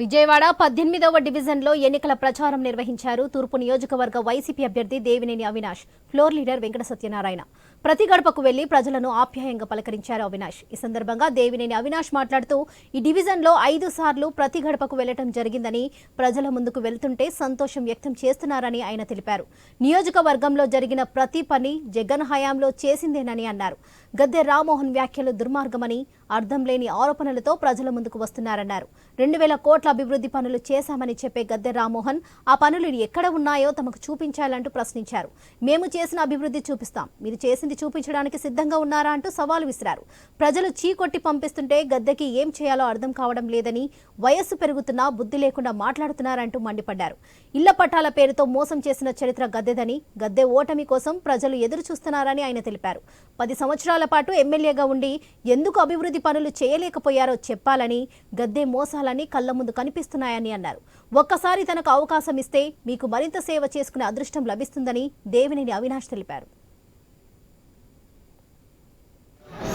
విజయవాడ పద్దెనిమిదవ డివిజన్లో ఎన్నికల ప్రచారం నిర్వహించారు తూర్పు నియోజకవర్గ వైసీపీ అభ్యర్థి Devineni Avinash. Floor leader Venkata Satyanarayana. ప్రతి గడపకు వెళ్ళి ప్రజలను ఆప్యాయంగా పలకరించారు అవినాష్. ఈ సందర్భంగా దేవినేని అవినాష్ మాట్లాడుతూ ఈ డివిజన్లో ఐదు సార్లు ప్రతి గడపకు వెళ్ళటం జరిగిందని ప్రజల ముందుకు వెళ్తుంటే సంతోషం వ్యక్తం చేస్తున్నారని ఆయన తెలిపారు. నియోజకవర్గంలో జరిగిన ప్రతి పని జగన్ హయాంలో చేసిందేనని అన్నారు. గద్దె రామ్మోహన్ వ్యాఖ్యలు దుర్మార్గమని అర్థం లేని ఆరోపణలతో ప్రజల ముందుకు వస్తున్నారన్నారు. రెండు వేల కోట్ల అభివృద్ధి పనులు చేశామని చెప్పే గద్దె రామ్మోహన్ ఆ పనులు ఎక్కడ ఉన్నాయో తమకు చూపించాలంటూ ప్రశ్నించారు. మేము చేసిన అభివృద్ధి చూపిస్తాం. మీరు చేసింది చూపించడానికి సిద్ధంగా ఉన్నారా అంటూ సవాలు విసిరారు. ప్రజలు చీకొట్టి పంపిస్తుంటే గద్దెకి ఏం చేయాలో అర్థం కావడం లేదని వయస్సు పెరుగుతున్నా బుద్ధి లేకుండా మాట్లాడుతున్నారంటూ మండిపడ్డారు. ఇళ్ళ పట్టాల పేరుతో మోసం చేసిన చరిత్ర గద్దెదని గద్దె ఓటమి కోసం ప్రజలు ఎదురు చూస్తున్నారని ఆయన తెలిపారు. పది సంవత్సరాల పాటు ఎమ్మెల్యేగా ఉండి ఎందుకు అభివృద్ధి పనులు చేయలేకపోయారో చెప్పాలని గద్దె మోసాలని కళ్ళ ముందు కనిపిస్తున్నాయని అన్నారు. ఒక్కసారి తనకు అవకాశం ఇస్తే మీకు మరింత సేవ చేసుకునే అదృష్టం లభిస్తుందని దేవినేని అవినాష్ తెలిపారు.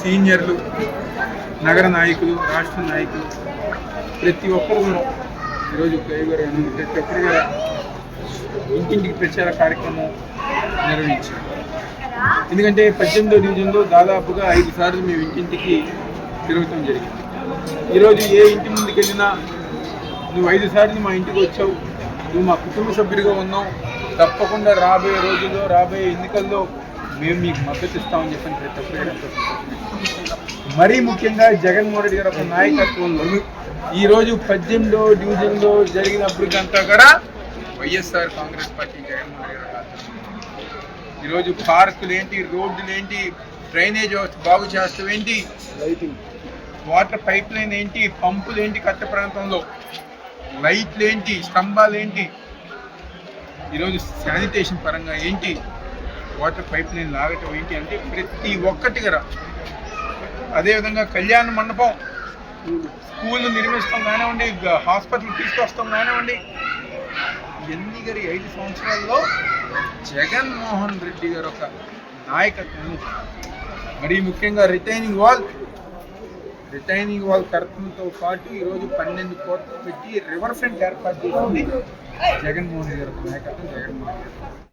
సీనియర్లు నగర నాయకులు రాష్ట్ర నాయకులు ప్రతి ఒక్కరు కూడా ఈరోజు గారు ప్రతి ఒక్కరు కూడా ఇంటింటికి ప్రచార కార్యక్రమం నిర్వహించారు. ఎందుకంటే పద్దెనిమిదో డివిజన్లో దాదాపుగా ఐదు సార్లు మేము ఇంటింటికి తిరగటం జరిగింది. ఈరోజు ఏ ఇంటి ముందుకు వెళ్ళినా నువ్వు ఐదు సార్లు మా ఇంటికి వచ్చావు నువ్వు మా కుటుంబ సభ్యుడిగా ఉన్నావు తప్పకుండా రాబోయే రోజుల్లో రాబోయే ఎన్నికల్లో మేము మీకు మద్దతు ఇస్తామని చెప్పని ప్రతి ఒక్కరు. మరీ ముఖ్యంగా జగన్మోహన్ రెడ్డి గారి ఒక నాయకత్వంలో ఈ రోజు పద్దెనిమిదో డివిజన్లో జరిగిన అభివృద్ధి అంతా కూడా YSR Congress party Jaganmohan Reddy గారి. ఈరోజు పార్కులు ఏంటి రోడ్డులు ఏంటి డ్రైనేజ్ బాగు చేస్తాం ఏంటి వాటర్ పైప్ లైన్ ఏంటి పంపులు ఏంటి కట్ట ప్రాంతంలో లైట్లు ఏంటి స్తంభాలు ఏంటి ఈరోజు శానిటేషన్ పరంగా ఏంటి వాటర్ పైప్ లైన్ లాగటం ఏంటి అంటే ప్రతి ఒక్కటి కూడా. అదేవిధంగా కళ్యాణ మండపం స్కూల్ నిర్మిస్తాం కానివ్వండి హాస్పిటల్ తీసుకొస్తాం కానివ్వండి. ఎన్ని గారి ఐదు సంవత్సరాల్లో జగన్మోహన్ రెడ్డి గారు ఒక నాయకత్వం. మరీ ముఖ్యంగా రిటైనింగ్ వాల్ రిటైనింగ్ వాల్ కడతంతో పాటు ఈరోజు పన్నెండు కోట్లు పెట్టి రివర్ ఫ్రంట్ ఏర్పాటు చేసింది జగన్మోహన్ రెడ్డి గారి నాయకత్వం జగన్మోహన్ గారు.